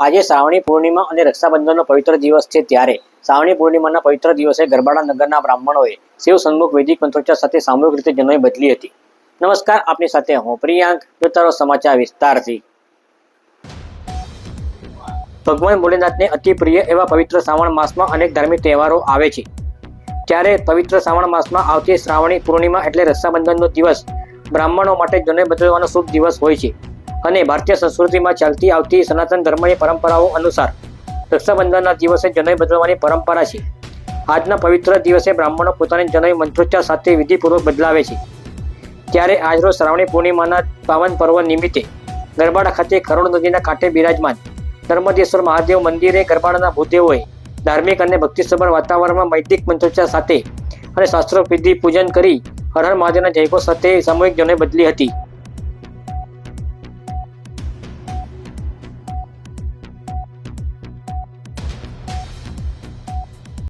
આજે શ્રાવણી પૂર્ણિમા અને રક્ષાબંધનનો પવિત્ર દિવસ છે ત્યારે શ્રાવણી પૂર્ણિમાના પવિત્ર દિવસે ગરબાડા નગરના બ્રાહ્મણોએ શિવ સન્મુખ વૈદિક મંત્રોચ્ચાર સાથે સામૂહિક રીતે જનોઈ બદલી હતી. નમસ્કાર, આપની સાથે હું પ્રિયાંક જોતારો સમાચાર વિસ્તારથી. ભગવાન ભોલેનાથને અતિ પ્રિય એવા પવિત્ર શ્રાવણ માસમાં અનેક ધાર્મિક તહેવારો આવે છે. ત્યારે પવિત્ર શ્રાવણ માસમાં આવતી શ્રાવણી પૂર્ણિમા એટલે રક્ષાબંધનનો દિવસ. બ્રાહ્મણો માટે જનોઈ બદલવાનો શુભ દિવસ હોય છે. અને ભારતીય સંસ્કૃતિમાં ચાલતી આવતી સનાતન ધર્મની પરંપરાઓ અનુસાર રક્ષાબંધનના દિવસે જનોઈ બદલવાની પરંપરા છે. આજના પવિત્ર દિવસે બ્રાહ્મણો પોતાની જનોઈ મંત્રોચ્ચાર સાથે વિધિપૂર્વક બદલાવે છે. ત્યારે આજરોજ શ્રાવણી પૂર્ણિમાના પાવન પર્વ નિમિત્તે ગરબાડા ખાતે કરોડ નદીના કાંઠે બિરાજમાન નર્મદેશ્વર મહાદેવ મંદિરે ગરબાડાના ભૂદેવોએ ધાર્મિક અને ભક્તિસભર વાતાવરણમાં વૈદિક મંત્રોચ્ચાર સાથે અને શાસ્ત્રો વિધિ પૂજન કરી હર હર મહાદેવના જયઘોષ સાથે સામૂહિક જનોઈ બદલી હતી.